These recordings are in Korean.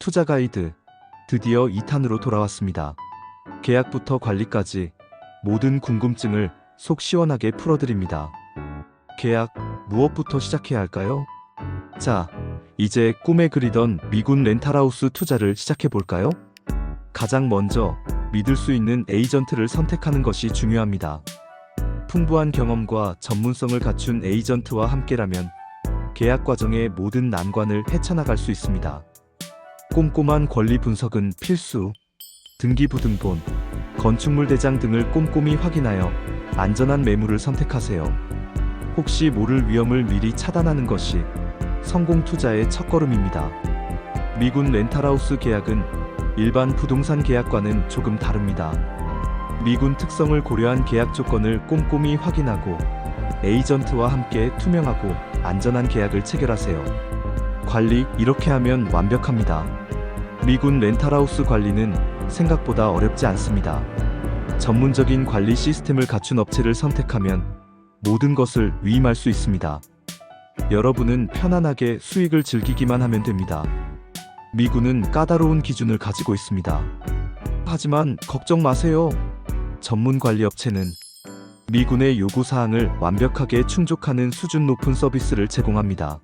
투자 가이드 드디어 2탄으로 돌아왔습니다. 계약부터 관리까지 모든 궁금증을 속 시원하게 풀어드립니다. 계약 무엇부터 시작해야 할까요? 자, 이제 꿈에 그리던 미군 렌탈하우스 투자를 시작해 볼까요? 가장 먼저 믿을 수 있는 에이전트를 선택하는 것이 중요합니다. 풍부한 경험과 전문성을 갖춘 에이전트와 함께라면 계약 과정의 모든 난관을 헤쳐나갈 수 있습니다. 꼼꼼한 권리 분석은 필수. 등기부등본, 건축물 대장 등을 꼼꼼히 확인하여 안전한 매물을 선택하세요. 혹시 모를 위험을 미리 차단하는 것이 성공 투자의 첫걸음입니다. 미군 렌탈하우스 계약은 일반 부동산 계약과는 조금 다릅니다. 미군 특성을 고려한 계약 조건을 꼼꼼히 확인하고 에이전트와 함께 투명하고 안전한 계약을 체결하세요. 관리 이렇게 하면 완벽합니다. 미군 렌탈하우스 관리는 생각보다 어렵지 않습니다. 전문적인 관리 시스템을 갖춘 업체를 선택하면 모든 것을 위임할 수 있습니다. 여러분은 편안하게 수익을 즐기기만 하면 됩니다. 미군은 까다로운 기준을 가지고 있습니다. 하지만 걱정 마세요. 전문 관리 업체는 미군의 요구 사항을 완벽하게 충족하는 수준 높은 서비스를 제공합니다.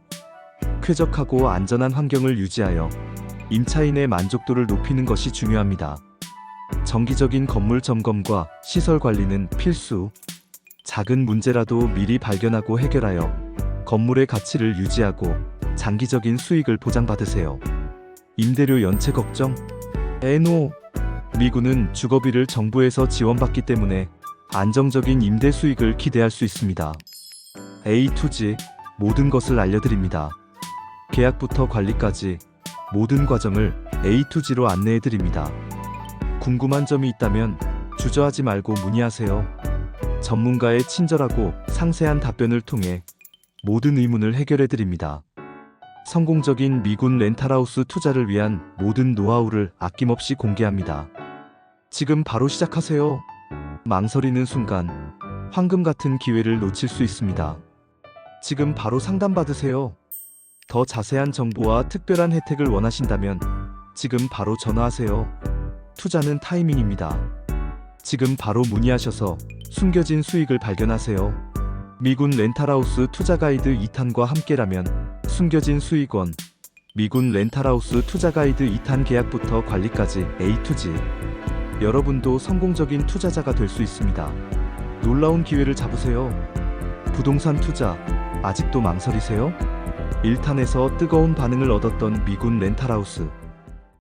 쾌적하고 안전한 환경을 유지하여 임차인의 만족도를 높이는 것이 중요합니다. 정기적인 건물 점검과 시설 관리는 필수. 작은 문제라도 미리 발견하고 해결하여 건물의 가치를 유지하고 장기적인 수익을 보장받으세요. 임대료 연체 걱정? 에노. 미군은 주거비를 정부에서 지원받기 때문에 안정적인 임대 수익을 기대할 수 있습니다. A2G 모든 것을 알려드립니다. 계약부터 관리까지 모든 과정을 A2G로 안내해 드립니다. 궁금한 점이 있다면 주저하지 말고 문의하세요. 전문가의 친절하고 상세한 답변을 통해 모든 의문을 해결해 드립니다. 성공적인 미군 렌탈하우스 투자를 위한 모든 노하우를 아낌없이 공개합니다. 지금 바로 시작하세요. 망설이는 순간 황금 같은 기회를 놓칠 수 있습니다. 지금 바로 상담 받으세요. 더 자세한 정보와 특별한 혜택을 원하신다면 지금 바로 전화하세요. 투자는 타이밍입니다. 지금 바로 문의하셔서 숨겨진 수익을 발견하세요. 미군 렌탈하우스 투자 가이드 2탄과 함께라면 숨겨진 수익원 미군 렌탈하우스 투자 가이드 2탄 계약부터 관리까지 A2G 여러분도 성공적인 투자자가 될 수 있습니다. 놀라운 기회를 잡으세요. 부동산 투자 아직도 망설이세요? 1탄에서 뜨거운 반응을 얻었던 미군 렌탈하우스